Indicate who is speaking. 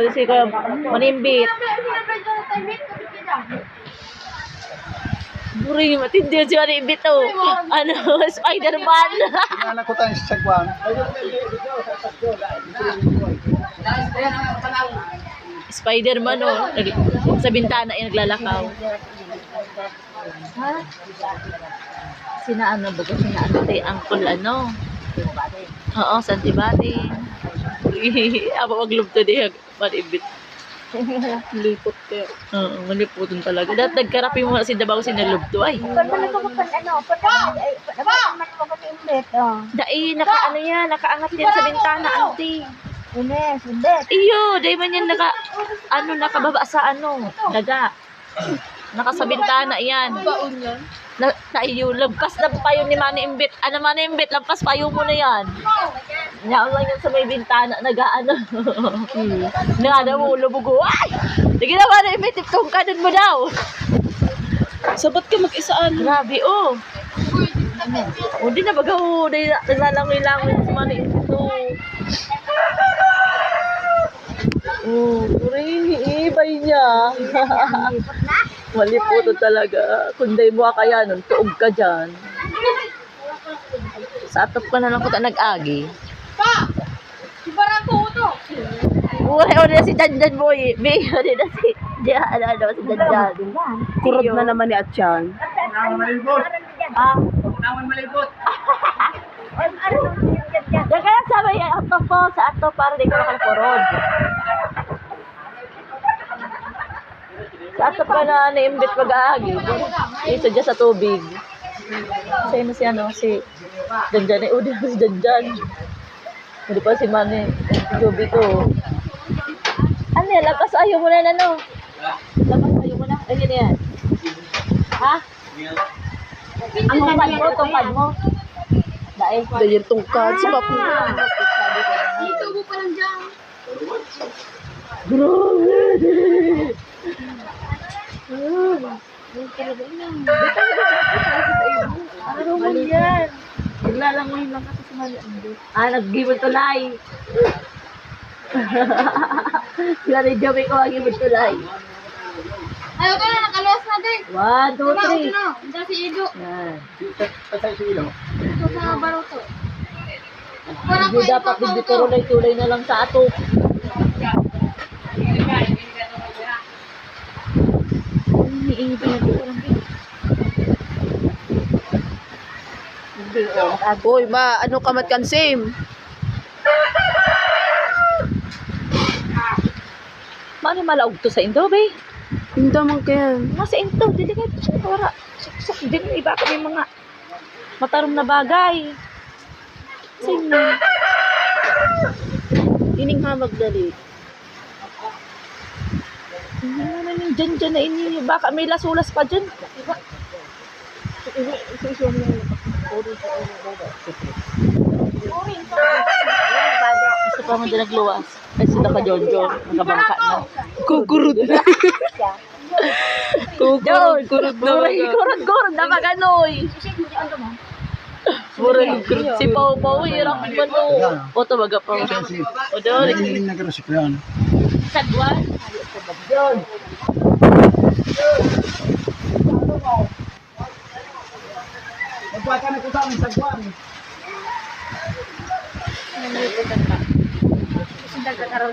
Speaker 1: Pwede si Kuya manimbit. Buri, matindi si manimbit to. Ano, Spider-Man.
Speaker 2: Inanak ko tayo sa sagwan.
Speaker 1: Spider-Man, oh. Sa bintana yung naglalakaw. Ha? Sina ano ba? Sina ano? Tay, Uncle ano? Oo, Santibating. Aba, maglubto di. Manibit.
Speaker 3: Lipot kayo.
Speaker 1: Oo, maniputin talaga. Dahil nagkarapi mo si Dabaw sinalubto ay.
Speaker 4: Pag ano, pag ay pag. Oh.
Speaker 1: Dai, naka ano yan, nakaangat yan sa bintana, auntie.
Speaker 4: Ines, imbit.
Speaker 1: Iyo, dahil man yan naka, ano, nakababa sa ano, daga. Naka sa bintana yan.
Speaker 3: Baon yan.
Speaker 1: Na, tayo, lampas na payo ni Manny Imbit. Ano Manny Imbit, lampas payo mo na yan. Yan lang yan sa may bintana, nag-ano. hmm. Nada mo, lubugo. Ay! Sige na Manny Imbit, tiptong kanan mo daw.
Speaker 3: Sabat ka mag-isaan.
Speaker 1: Grabe, oh. O, di na baga, oh. Dahil naglalangoy-langoy si Manny Imbit, oh. Oh, rin, ibay niya. Maliputo talaga. Kunday mo kaya nun, tuog ka dyan. Sa atop ka na lang ta nag-agi.
Speaker 4: Pa! Si Barako to.
Speaker 1: Uy, o na si Janjan boy. May, o na si, di, ano, ano, si Janjan.
Speaker 3: Kurot na naman ni Atchan.
Speaker 2: Naman malibot.
Speaker 1: Ah,
Speaker 2: Naman malibot.
Speaker 1: Diyan ka lang sa may atop po, sa atop para di ko nakalporod. Sa atop ka na naimbit mag-aagi. Ito dyan sa tubig. Kasi na si ano, si Janjan. Eh, udi si Janjan. Hindi pa si Mane. Tubig ko. Ano yan? Lakas ayaw mo na ano? Lakas ayaw mo na? Ay, yun yan. Ha? Ang tungkad mo, tungkad mo. Dahil.
Speaker 3: Ganyan tungkad. Si Papu.
Speaker 4: Dito mo pa lang dyan.
Speaker 1: Ano mo yan? Naglalangoy lang kasi sa mali. Ah, nag-give tulay. Sila ni Joey ko ang give tulay.
Speaker 4: Ayaw ka na, nakaluwas na din.
Speaker 1: One, two,
Speaker 4: Tama,
Speaker 1: three.
Speaker 4: ito na. Ito si Ido.
Speaker 1: Yan.
Speaker 2: Patay sa ilo.
Speaker 4: Ito sa Baruto.
Speaker 1: Hindi dapat hindi tulay-tulay na lang sa ato.
Speaker 3: Uy, ma, ano ka matkansim?
Speaker 1: Mano malaog to sa Indo, bay?
Speaker 3: Hindi man kaya.
Speaker 1: Nasa Indo, dili ka ito sa para. Suksok din, iba kami mga matarom na bagay. Sige.
Speaker 3: Ining hamag dali.
Speaker 1: Ano na yung dyan dyan na ini, baka may lasulas pa dyan. Gusto pa mo din nagluwas. Ay sila ka John, nakabangka na.
Speaker 3: Kukurot na.
Speaker 1: John,
Speaker 3: kurot na
Speaker 1: kurot, kurot na maganoy. Murag, si Pau Pau, hirap ba no? O, tabaga pa. O, doon,
Speaker 2: Hindi na gano'n si Kuyan.
Speaker 1: sagwan. John.
Speaker 2: Magpaka na ko sa aming sagwan.
Speaker 4: Dagat araw.